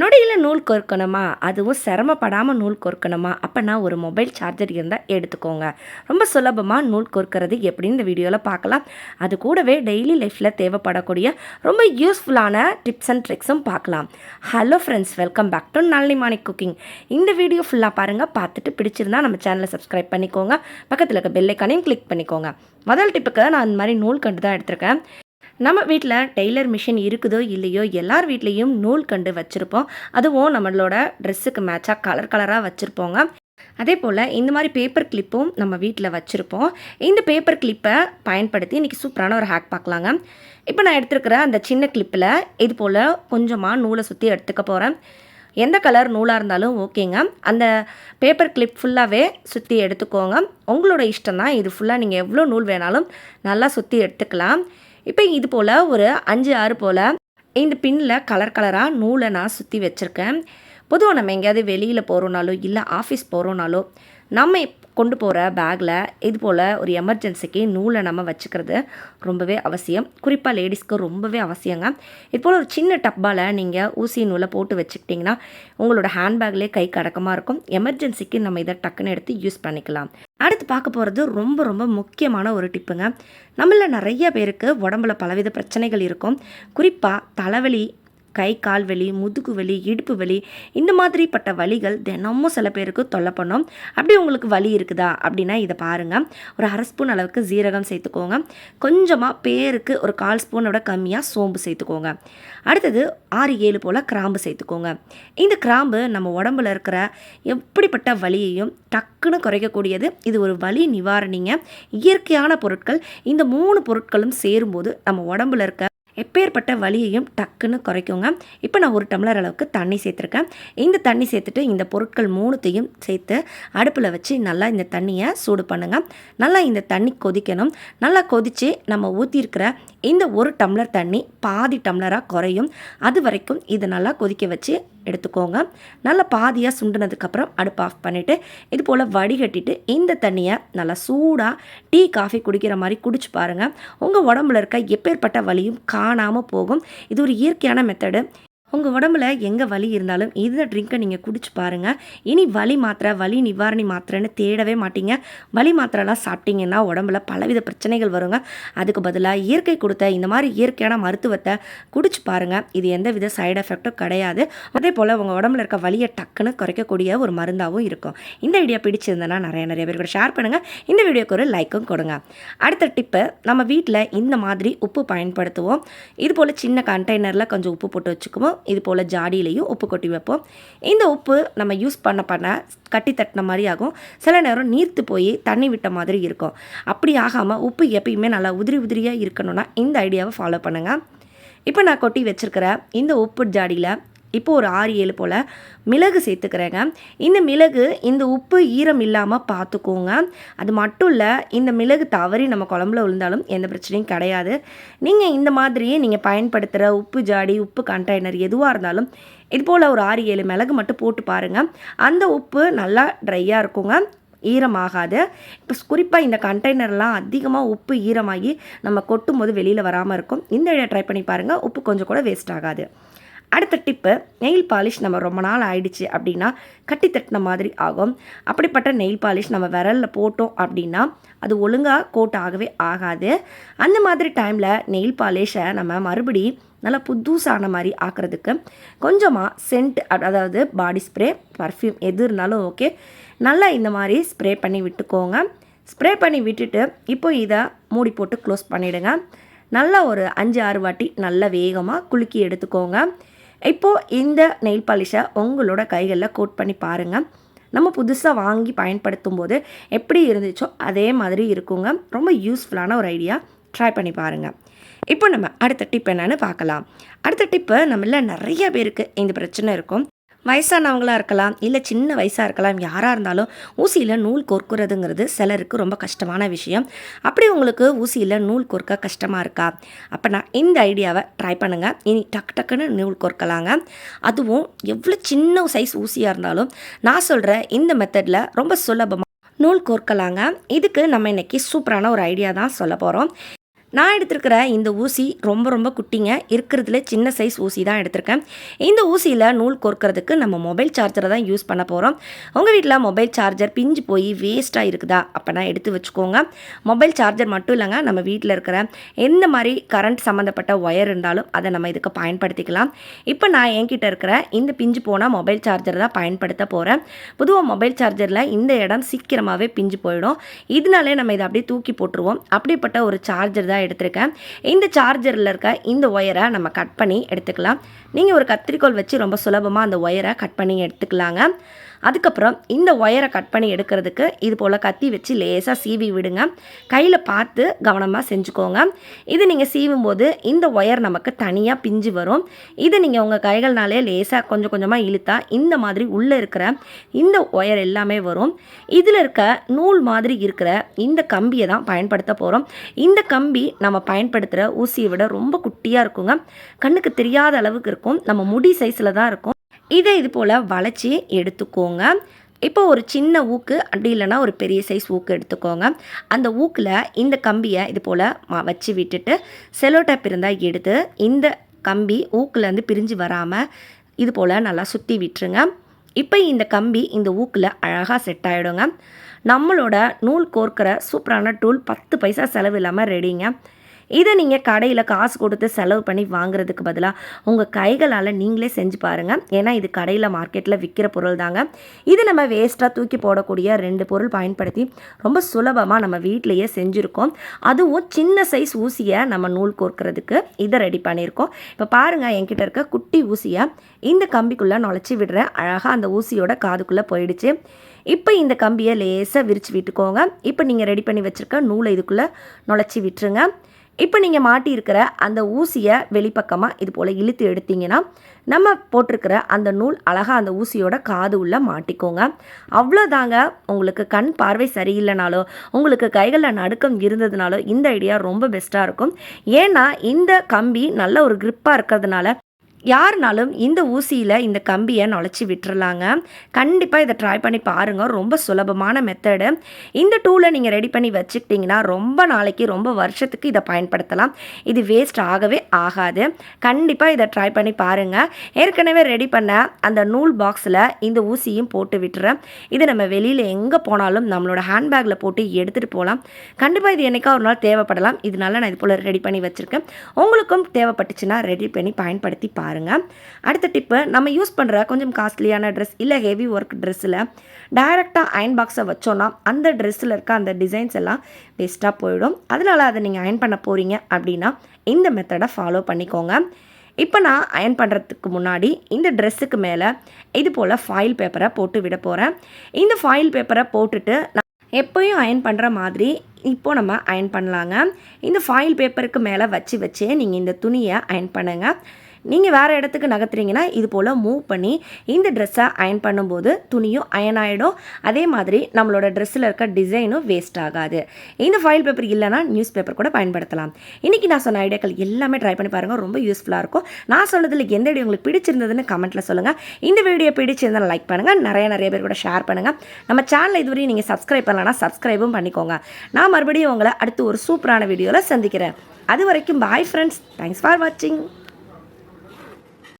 நொடியில் நூல் கோர்க்கணுமா? அதுவும் சிரமப்படாமல் நூல் கோர்க்கணுமா? அப்போனா ஒரு மொபைல் சார்ஜர் இருந்தால் எடுத்துக்கோங்க. ரொம்ப சுலபமாக நூல் கோர்க்கிறது எப்படின்னு இந்த வீடியோவில் பார்க்கலாம் அது கூடவே டெய்லி லைஃப்பில் தேவைப்படக்கூடிய ரொம்ப யூஸ்ஃபுல்லான டிப்ஸ் அண்ட் ட்ரிக்ஸும் பார்க்கலாம் hello friends welcome back to Nalli Manik cooking. இந்த வீடியோ ஃபுல்லாக பாருங்கள் பார்த்துட்டு பிடிச்சிருந்தா நம்ம சேனலை சப்ஸ்கிரைப் பண்ணிக்கோங்க. பக்கத்தில் இருக்க பெல்லைக்கானையும் கிளிக் பண்ணிக்கோங்க. முதல் டிப்புக்கு நான் இந்த மாதிரி நூல் கண்டு தான் எடுத்திருக்கேன். நம்ம வீட்டில் டெய்லர் மிஷின் இருக்குதோ இல்லையோ எல்லார் வீட்லேயும் நூல் கண்டு வச்சுருப்போம். அதுவும் நம்மளோட ட்ரெஸ்ஸுக்கு மேட்சாக கலர் கலராக வச்சுருப்போங்க. அதே போல் இந்த மாதிரி பேப்பர் கிளிப்பும் நம்ம வீட்டில் வச்சுருப்போம். இந்த பேப்பர் கிளிப்பை பயன்படுத்தி இன்றைக்கி சூப்பரான ஒரு ஹேக் பார்க்கலாங்க இப்போ நான் எடுத்துருக்கிற அந்த சின்ன கிளிப்பில் இது போல் கொஞ்சமாக நூலை சுற்றி எடுத்துக்க போகிறேன் எந்த கலர் நூலாக இருந்தாலும் ஓகேங்க. அந்த பேப்பர் கிளிப் ஃபுல்லாகவே சுற்றி எடுத்துக்கோங்க. உங்களோட இஷ்டம் தான் இது ஃபுல்லாக நீங்கள் எவ்வளோ நூல் வேணாலும் நல்லா சுற்றி எடுத்துக்கலாம். இப்போ இது போல் ஒரு அஞ்சு ஆறு போல் இந்த பின்னில் கலர் கலராக நூலை நான் சுற்றி வச்சுருக்கேன். பொதுவாக நம்ம எங்கேயாவது வெளியில் போகிறோனாலோ இல்லை ஆஃபீஸ் போகிறோனாலோ நம்ம கொண்டு போகிற பேக்கில் இது போல் ஒரு எமர்ஜென்சிக்கு நூலை நம்ம வச்சுக்கிறது ரொம்பவே அவசியம். குறிப்பாக லேடிஸ்க்கு ரொம்பவே அவசியங்க. இது போல் ஒரு சின்ன டப்பாவில் நீங்கள் ஊசி நூலை போட்டு வச்சுக்கிட்டிங்கன்னா உங்களோட ஹேண்ட்பேக்லேயே கை கடக்கமாக இருக்கும். எமர்ஜென்சிக்கு நம்ம இதை டக்குன்னு எடுத்து யூஸ் பண்ணிக்கலாம். அடுத்து பார்க்க போகிறது ரொம்ப ரொம்ப முக்கியமான ஒரு டிப்புங்க. நம்மள நிறைய பேருக்கு உடம்புல பலவித பிரச்சனைகள் இருக்கும். குறிப்பாக தலைவலி கை கால் வலி முதுகு வலி இடுப்பு வலி இந்த மாதிரிப்பட்ட வலிகள் தினமும் சில பேருக்கு தொல்லை பண்ணும். அப்படி உங்களுக்கு வலி இருக்குதா அப்படின்னா இதை பாருங்கள் ஒரு அரை ஸ்பூன் அளவுக்கு ஜீரகம் சேர்த்துக்கோங்க. கொஞ்சமாக பேருக்கு ஒரு கால் ஸ்பூனோட கம்மியாக சோம்பு சேர்த்துக்கோங்க. அடுத்தது ஆறு ஏழு போல் கிராம்பு சேர்த்துக்கோங்க. இந்த கிராம்பு நம்ம உடம்புல இருக்கிற எப்படிப்பட்ட வலியையும் டக்குன்னு குறைக்கக்கூடியது. இது ஒரு வலி நிவாரணிங்க. இயற்கையான பொருட்கள். இந்த மூணு பொருட்களும் சேரும்போது நம்ம உடம்புல இருக்க எப்பேற்பட்ட வலியையும் டக்குன்னு குறைக்குங்க. இப்போ நான் ஒரு டம்ளர் அளவுக்கு தண்ணி சேர்த்துருக்கேன். இந்த தண்ணி சேர்த்துட்டு இந்த பொருட்கள் மூணுத்தையும் சேர்த்து அடுப்பில் வச்சு நல்லா இந்த தண்ணியை சூடு பண்ணுங்கள் நல்லா இந்த தண்ணி கொதிக்கணும். நல்லா கொதித்து நம்ம ஊற்றிருக்கிற இந்த ஒரு டம்ளர் தண்ணி பாதி டம்ளராக குறையும். அது வரைக்கும் இதை நல்லா கொதிக்க வச்சு எடுத்துக்கோங்க. நல்லா பாதியாக சுண்டினதுக்கப்புறம் அடுப்பு ஆஃப் பண்ணிவிட்டு இது போல் வடிகட்டிட்டு இந்த தண்ணியை நல்லா சூடாக டீ காஃபி குடிக்கிற மாதிரி குடிச்சு பாருங்கள் உங்கள் உடம்புல இருக்க எப்பேற்பட்ட வலியும் கா காணாமல் போகும். இது ஒரு இயற்கையான மெத்தடு உங்கள் உடம்புல எங்கே வலி இருந்தாலும் இந்த ட்ரிங்க்கை நீங்கள் குடிச்சு பாருங்கள் இனி வலி மாத்திரை வலி நிவாரணி மாத்திரைன்னு தேடவே மாட்டீங்க. வலி மாத்திரைலாம் சாப்பிட்டீங்கன்னா உடம்புல பலவித பிரச்சனைகள் வருங்க. அதுக்கு பதிலாக இயற்கை கொடுத்த இந்த மாதிரி இயற்கையான மருத்துவத்தை குடிச்சு பாருங்கள் இது எந்த வித சைடு எஃபெக்ட்டும் கிடையாது. அதே போல் உங்கள் உடம்புல இருக்க வலியை டக்குன்னு குறைக்கக்கூடிய ஒரு மருந்தாகவும் இருக்கும். இந்த வீடியோ பிடிச்சிருந்தனா நிறைய நிறைய பேர் கூட ஷேர் பண்ணுங்கள் இந்த வீடியோக்கு ஒரு லைக்கும் கொடுங்க. அடுத்த டிப்பு நம்ம வீட்டில் இந்த மாதிரி உப்பு பயன்படுத்துவோம். இது போல் சின்ன கண்டெய்னரில் கொஞ்சம் உப்பு போட்டு வச்சுக்குவோம். இது போல் ஜாடியிலையும் உப்பு கொட்டி வைப்போம். இந்த உப்பு நம்ம யூஸ் பண்ண பண்ண கட்டி தட்டின மாதிரி ஆகும். சில நேரம் நீர்த்து போய் தண்ணி விட்ட மாதிரி இருக்கும். அப்படி ஆகாமல் உப்பு எப்பயுமே நல்லா உதிரி உதிரியாக இருக்கணும்னா இந்த ஐடியாவை ஃபாலோ பண்ணுங்கள் இப்போ நான் கொட்டி வச்சுருக்கிற இந்த உப்பு ஜாடியில் இப்போ ஒரு ஆறு ஏழு போல் மிளகு சேர்த்துக்கிறேங்க. இந்த மிளகு இந்த உப்பு ஈரம் இல்லாமல் பார்த்துக்கோங்க அது மட்டும் இல்லை இந்த மிளகு தவறி நம்ம குழம்புல விழுந்தாலும் எந்த பிரச்சனையும் கிடையாது. நீங்கள் இந்த மாதிரியே நீங்கள் பயன்படுத்துகிற உப்பு ஜாடி உப்பு கண்டெய்னர் எதுவாக இருந்தாலும் இது போல் ஒரு ஆறு ஏழு மிளகு மட்டும் போட்டு பாருங்கள் அந்த உப்பு நல்லா ட்ரையாக இருக்குங்க. ஈரமாகாது. இப்போ குறிப்பாக இந்த கண்டெய்னர்லாம் அதிகமாக உப்பு ஈரமாகி நம்ம கொட்டும் போது வெளியில் வராமல் இருக்கும். இந்த இடையை ட்ரை பண்ணி பாருங்கள் உப்பு கொஞ்சம் கூட வேஸ்ட் ஆகாது. அடுத்த டிப்பு நெயில் பாலிஷ் நம்ம ரொம்ப நாள் ஆயிடுச்சு அப்படின்னா கட்டி தட்டின மாதிரி ஆகும். அப்படிப்பட்ட நெயில் பாலிஷ் நம்ம விரலில் போட்டோம் அப்படின்னா அது ஒழுங்காக கோட் ஆகவே ஆகாது. அந்த மாதிரி டைமில் நெயில் பாலிஷை நம்ம மறுபடி நல்லா புதுசான மாதிரி ஆக்கிறதுக்கு கொஞ்சமாக சென்ட் அதாவது பாடி ஸ்ப்ரே பர்ஃப்யூம் எது இருந்தாலும் ஓகே நல்லா இந்த மாதிரி ஸ்ப்ரே பண்ணி விட்டுக்கோங்க. ஸ்ப்ரே பண்ணி விட்டுட்டு இப்போ இதை மூடி போட்டு க்ளோஸ் பண்ணிவிடுங்க நல்லா ஒரு அஞ்சு ஆறு வாட்டி நல்லா வேகமாக குலுக்கி எடுத்துக்கோங்க. இப்போது இந்த நெயில் பாலிஷை உங்களோட கைகளில் கோட் பண்ணி பாருங்கள் நம்ம புதுசாக வாங்கி பயன்படுத்தும் போது எப்படி இருந்துச்சோ அதே மாதிரி இருக்குங்க. ரொம்ப யூஸ்ஃபுல்லான ஒரு ஐடியா ட்ரை பண்ணி பாருங்கள் இப்போ நம்ம அடுத்த டிப் என்னென்னு பார்க்கலாம். அடுத்த டிப்பு நம்மள நிறைய பேருக்கு இந்த பிரச்சனை இருக்கும். வயசானவங்களாக இருக்கலாம் இல்லை சின்ன வயசாக இருக்கலாம் யாராக இருந்தாலும் ஊசியில் நூல் கோர்க்குறதுங்கிறது சிலருக்கு ரொம்ப கஷ்டமான விஷயம். அப்படி உங்களுக்கு ஊசியில் நூல் கோர்க்க கஷ்டமாக இருக்கா? அப்போ நான் இந்த ஐடியாவை ட்ரை பண்ணுங்கள் இனி டக்கு டக்குன்னு நூல் கோர்க்கலாங்க. அதுவும் எவ்வளோ சின்ன சைஸ் ஊசியாக இருந்தாலும் நான் சொல்கிற இந்த மெத்தடில் ரொம்ப சுலபமாக நூல் கோர்க்கலாங்க. இதுக்கு நம்ம இன்றைக்கி சூப்பரான ஒரு ஐடியா தான் சொல்ல போகிறோம் நான் எடுத்திருக்கிற இந்த ஊசி ரொம்ப ரொம்ப குட்டிங்க. இருக்கிறதுல சின்ன சைஸ் ஊசி தான் எடுத்திருக்கேன். இந்த ஊசியில் நூல் கோர்க்கறதுக்கு நம்ம மொபைல் சார்ஜரை தான் யூஸ் பண்ண போகிறோம் உங்கள் வீட்டில் மொபைல் சார்ஜர் பிஞ்சு போய் வேஸ்ட்டாக இருக்குதா? அப்போனா எடுத்து வச்சுக்கோங்க. மொபைல் சார்ஜர் மட்டும் இல்லைங்க நம்ம வீட்டில் இருக்கிற எந்த மாதிரி கரண்ட் சம்மந்தப்பட்ட ஒயர் இருந்தாலும் அதை நம்ம இதுக்கு பயன்படுத்திக்கலாம். இப்போ நான் என்கிட்ட இருக்கிற இந்த பிஞ்சு போனால் மொபைல் சார்ஜர் தான் பயன்படுத்த போகிறேன் பொதுவாக மொபைல் சார்ஜரில் இந்த இடம் சீக்கிரமாகவே பிஞ்சு போயிடும். இதனாலே நம்ம இதை அப்படியே தூக்கி போட்டுருவோம். அப்படிப்பட்ட ஒரு சார்ஜர் தான் எடுத்திருக்கேன். இந்த சார்ஜரில் இருக்க இந்த ஒயரை நம்ம கட் பண்ணி எடுத்துக்கலாம். நீங்கள் ஒரு கத்திரிக்கோல் வச்சு ரொம்ப சுலபமாக அந்த ஒயரை கட் பண்ணி எடுத்துக்கலாங்க. அதுக்கப்புறம் இந்த ஒயரை கட் பண்ணி எடுக்கிறதுக்கு இது போல் கத்தி வச்சு லேசாக சீவி விடுங்க. கையில் பார்த்து கவனமாக செஞ்சுக்கோங்க. இது நீங்கள் சீவும் போது இந்த ஒயர் நமக்கு தனியாக பிஞ்சு வரும். இது நீங்கள் உங்கள் கைகள்னாலே லேசாக கொஞ்சம் கொஞ்சமாக இழுத்தா இந்த மாதிரி உள்ளே இருக்கிற இந்த ஒயர் எல்லாமே வரும். இதில் இருக்க நூல் மாதிரி இருக்கிற இந்த கம்பியை தான் பயன்படுத்த போகிறோம் இந்த கம்பி நம்ம பயன்படுத்துகிற ஊசியை விட ரொம்ப குட்டியாக இருக்குங்க. கண்ணுக்கு தெரியாத அளவுக்கு இருக்கும். நம்ம முடி சைஸில் தான் இருக்கும். இதை இது போல் வளைச்சி எடுத்துக்கோங்க. இப்போ ஒரு சின்ன ஊக்கு அப்படி இல்லைன்னா ஒரு பெரிய சைஸ் ஊக்கு எடுத்துக்கோங்க. அந்த ஊக்கில் இந்த கம்பியை இது போல் வச்சு விட்டுட்டு செலோ டேப் இருந்தால் எடுத்து இந்த கம்பி ஊக்குலேருந்து பிரிஞ்சு வராமல் இது போல் நல்லா சுற்றி விட்டுருங்க. இப்போ இந்த கம்பி இந்த ஊக்கில் அழகாக செட் ஆகிடுங்க நம்மளோட நூல் கோர்க்கிற சூப்பரான டூல் பத்து பைசா செலவு இல்லாமல் ரெடிங்க இதை நீங்கள் கடையில் காசு கொடுத்து செலவு பண்ணி வாங்குறதுக்கு பதிலாக உங்கள் கைகளால் நீங்களே செஞ்சு பாருங்கள் ஏன்னா இது கடையில் மார்க்கெட்டில் விற்கிற பொருள் தாங்க. இது நம்ம வேஸ்ட்டாக தூக்கி போடக்கூடிய ரெண்டு பொருள் பயன்படுத்தி ரொம்ப சுலபமாக நம்ம வீட்டிலையே செஞ்சுருக்கோம். அதுவும் சின்ன சைஸ் ஊசியை நம்ம நூல் கோர்க்கறதுக்கு இதை ரெடி பண்ணியிருக்கோம். இப்போ பாருங்கள் என்கிட்ட இருக்க குட்டி ஊசியை இந்த கம்பிக்குள்ளே நுழைச்சி விடுறேன். அழகாக அந்த ஊசியோட காதுக்குள்ளே போயிடுச்சு. இப்போ இந்த கம்பியை லேசாக விரித்து விட்டுக்கோங்க. இப்போ நீங்கள் ரெடி பண்ணி வச்சுருக்க நூலை இதுக்குள்ளே நுழைச்சி விட்டுருங்க. இப்போ நீங்கள் மாட்டியிருக்கிற அந்த ஊசியை வெளிப்பக்கமாக இது போல் இழுத்து எடுத்தீங்கன்னா நம்ம போட்டிருக்கிற அந்த நூல் அழகாக அந்த ஊசியோட காது உள்ள மாட்டிக்கோங்க. அவ்வளோதாங்க உங்களுக்கு கண் பார்வை சரியில்லைனாலோ உங்களுக்கு கைகளில் நடுக்கம் இருந்ததுனாலோ இந்த ஐடியா ரொம்ப பெஸ்ட்டாக இருக்கும். ஏன்னா இந்த கம்பி நல்ல ஒரு க்ரிப்பாக இருக்கிறதுனால யாருனாலும் இந்த ஊசியில் இந்த கம்பியை நுழைச்சி விட்டுறலாங்க. கண்டிப்பாக இதை ட்ரை பண்ணி பாருங்கள் ரொம்ப சுலபமான மெத்தடு இந்த டூலை நீங்கள் ரெடி பண்ணி வச்சுக்கிட்டிங்கன்னா ரொம்ப நாளைக்கு ரொம்ப வருஷத்துக்கு இதை பயன்படுத்தலாம். இது வேஸ்ட் ஆகவே ஆகாது. கண்டிப்பாக இதை ட்ரை பண்ணி பாருங்கள் ஏற்கனவே ரெடி பண்ண அந்த நூல் பாக்ஸில் இந்த ஊசியும் போட்டு விட்டுறேன். இது நம்ம வெளியில் எங்கே போனாலும் நம்மளோட ஹேண்ட்பேக்கில் போட்டு எடுத்துகிட்டு போகலாம். கண்டிப்பாக இது என்றைக்கா ஒரு நாள் தேவைப்படலாம். இதனால நான் இது போல் ரெடி பண்ணி வச்சுருக்கேன். உங்களுக்கும் தேவைப்பட்டுச்சுன்னா ரெடி பண்ணி பயன்படுத்தி பாருங்கள் பாருங்கள் அடுத்த டிப்பு நம்ம யூஸ் பண்ணுற கொஞ்சம் காஸ்ட்லியான ட்ரெஸ் இல்லை ஹெவி ஒர்க் ட்ரெஸ்ஸில் டைரெக்டாக அயன் பாக்ஸை வச்சோன்னா அந்த ட்ரெஸ்ஸில் இருக்க அந்த டிசைன்ஸ் எல்லாம் வேஸ்ட்டாக போயிடும். அதனால் அதை நீங்கள் அயன் பண்ண போகிறீங்க அப்படின்னா இந்த மெத்தடை ஃபாலோ பண்ணிக்கோங்க. இப்போ நான் அயன் பண்ணுறதுக்கு முன்னாடி இந்த ட்ரெஸ்ஸுக்கு மேலே இது போல் ஃபாயில் பேப்பரை போட்டு விட போகிறேன் இந்த ஃபாயில் பேப்பரை போட்டுட்டு நான் எப்போயும் அயன் பண்ணுற மாதிரி இப்போது நம்ம அயன் பண்ணலாங்க. இந்த ஃபாயில் பேப்பருக்கு மேலே வச்சு வச்சே நீங்கள் இந்த துணியை அயன் பண்ணுங்கள் நீங்கள் வேறு இடத்துக்கு நகர்த்துறீங்கன்னா இது போல் மூவ் பண்ணி இந்த ட்ரெஸ்ஸை அயன் பண்ணும்போது துணியும் அயன் ஆகிடும் அதே மாதிரி நம்மளோட ட்ரெஸ்ஸில் இருக்க டிசைனும் வேஸ்ட் ஆகாது. இந்த ஃபைல் பேப்பர் இல்லைனா நியூஸ் பேப்பர் கூட பயன்படுத்தலாம். இன்றைக்கி நான் சொன்ன ஐடியாக்கள் எல்லாமே ட்ரை பண்ணி பாருங்கள் ரொம்ப யூஸ்ஃபுல்லாக இருக்கும். நான் சொன்னதில் எந்த ஐடியா உங்களுக்கு பிடிச்சிருந்ததுன்னு கமெண்ட்டில் சொல்லுங்கள் இந்த வீடியோ பிடிச்சிருந்தால் லைக் பண்ணுங்கள் நிறைய நிறைய பேர் கூட ஷேர் பண்ணுங்கள் நம்ம சேனலை இதுவரையும் நீங்கள் சப்ஸ்கிரைப் பண்ணலன்னா சப்ஸ்கிரைபும் பண்ணிக்கோங்க. நான் மறுபடியும் உங்களை அடுத்து ஒரு சூப்பரான வீடியோவில் சந்திக்கிறேன். அது வரைக்கும் பாய் ஃப்ரெண்ட்ஸ் தேங்க்ஸ் ஃபார் வாட்சிங்